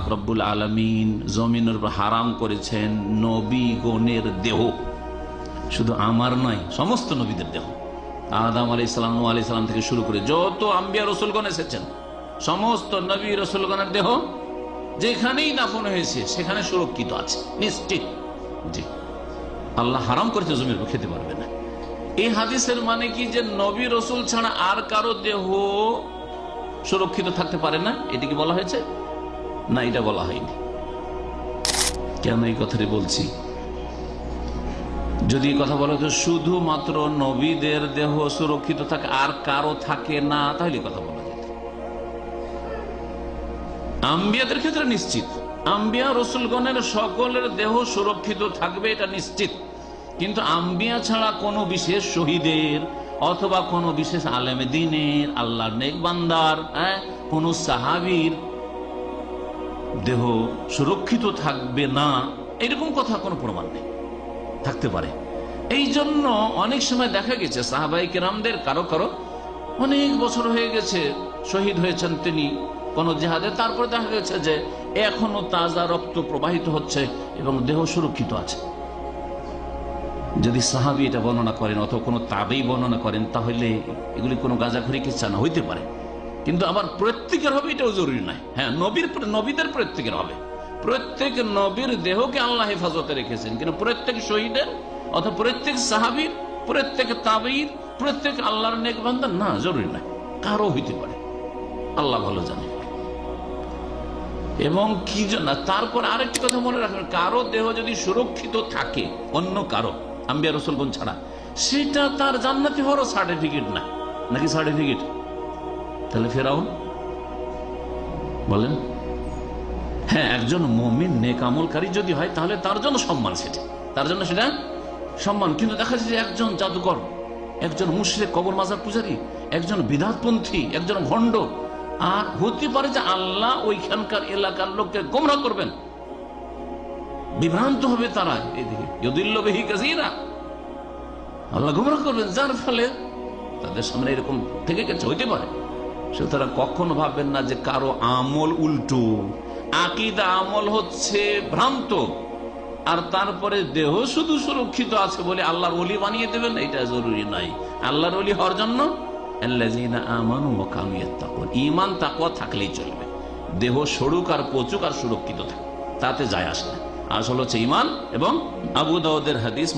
পাক রব্বুল আলমিন জমিনের হারাম করেছেন নবী গণের দেহ। শুধু আমার নয়, সমস্ত নবীদের দেহ। আদাম আলি ইসলাম নু আলি ইসলাম থেকে শুরু করে যত আম্বিয়া রসুলগণ এসেছেন, সমস্ত নবী রসুলগণের দেহ যেখানেই দাফন হয়েছে, সেখানে সুরক্ষিত আছে, নিশ্চিত। জি। আল্লাহ হারাম করেছে জমির খেতে পারবে না। এই হাদিসের মানে কি যে নবী রসুল ছাড়া আর কারও দেহ সুরক্ষিত থাকতে পারে না? এটি কি বলা হয়েছে? না এটা বলা হয়নি। কেন এই কথাটি বলছি? যদি কথা বলা হতো শুধুমাত্র নবীদের দেহ সুরক্ষিত থাকে আর কারও থাকে না তাহলে কথা বলা যেত আম্বিয়াদের ক্ষেত্রে নিশ্চিত। আম্বিয়া রসুলগণের সকলের দেহ সুরক্ষিত থাকবে এটা নিশ্চিত। কিন্তু আম্বিয়া ছাড়া কোনো বিশেষ শহীদের অথবা কোনো বিশেষ আলেমে দিনের আল্লাহ নেক বান্দার হ্যাঁ, কোনো সাহাবীর দেহ সুরক্ষিত থাকবে না, এরকম কথা কোনো প্রমাণ নেই। থাকতে পারে। এই জন্য অনেক সময় দেখা গেছে, সাহাবাই কেরামদের কারও কারও অনেক বছর হয়ে গেছে, শহীদ হয়েছেন তিনি কোন জেহাদে, তারপর দেখা গেছে যে এখনও তাজা রক্ত প্রবাহিত হচ্ছে এবং দেহ সুরক্ষিত আছে। যদি সাহাবি এটা বর্ণনা করেন অথবা কোনো তাবেই বর্ণনা করেন, তাহলে এগুলি কোনো গাঁজাখড়ি কিচ্ছা না, হইতে পারে। কিন্তু আবার প্রত্যেকের হবে, এটাও জরুরি নয়। হ্যাঁ নবীর নবীদের প্রত্যেকের হবে। প্রত্যেক নবীর দেহকে আল্লাহ হেফাজতে রেখেছেন। কিন্তু প্রত্যেক শহীদের অথবা প্রত্যেক সাহাবির, প্রত্যেক তাবির, প্রত্যেক আল্লাহর নেক বান্দা না, জরুরি নয়। কারও হইতে পারে। আল্লাহ ভালো জানে। এবং কি জন্য তারপর আরেকটি কথা মনে রাখবেন। কারও দেহ যদি সুরক্ষিত থাকে, অন্য কারও, আম্বিয়া রসুলগণ ছাড়া, সেটা তার জান্নাতি হওয়ারও সার্টিফিকেট না। নাকি সার্টিফিকেট তাহলে ফেরাও বলেন হ্যাঁ একজন মমিন নেক আমলকারী যদি হয়, তাহলে তার জন্য সম্মান সেটা। তার জন্য সেটা সম্মান। কিন্তু দেখা যাচ্ছে একজন জাদুকর, একজন মুশরিক, কবর মাজার পূজারী, একজন বিধাতপন্থী একজন ভণ্ড, আর হতে পারে যে আল্লাহ ওইখানকার এলাকার লোককে গোমরা করবেন। বিভ্রান্ত হবে তারা এদিকে। যদিল্ল বেহি কাজিরা আল্লাহ গোমরা করবেন, যার ফলে তাদের সামনে এরকম থেকে গেছে, হইতে পারে। সুতরাং কখনো ভাববেন না যে কারও আমল উল্টো। আকিদা আমল হচ্ছে ভ্রান্ত। আর তারপরে দেহ শুধু সুরক্ষিত আছে বলে আল্লাহর অলি বানিয়ে দেবেন, এটা জরুরি নাই আল্লাহর অলি হওয়ার জন্য ইমান তাকুয়া থাকলেই চলবে। দেহ সরুক আর পচুক আর সুরক্ষিত থাকে, তাতে যায় আসে আসল হচ্ছে ইমান এবং আবু দাউদের হাদিস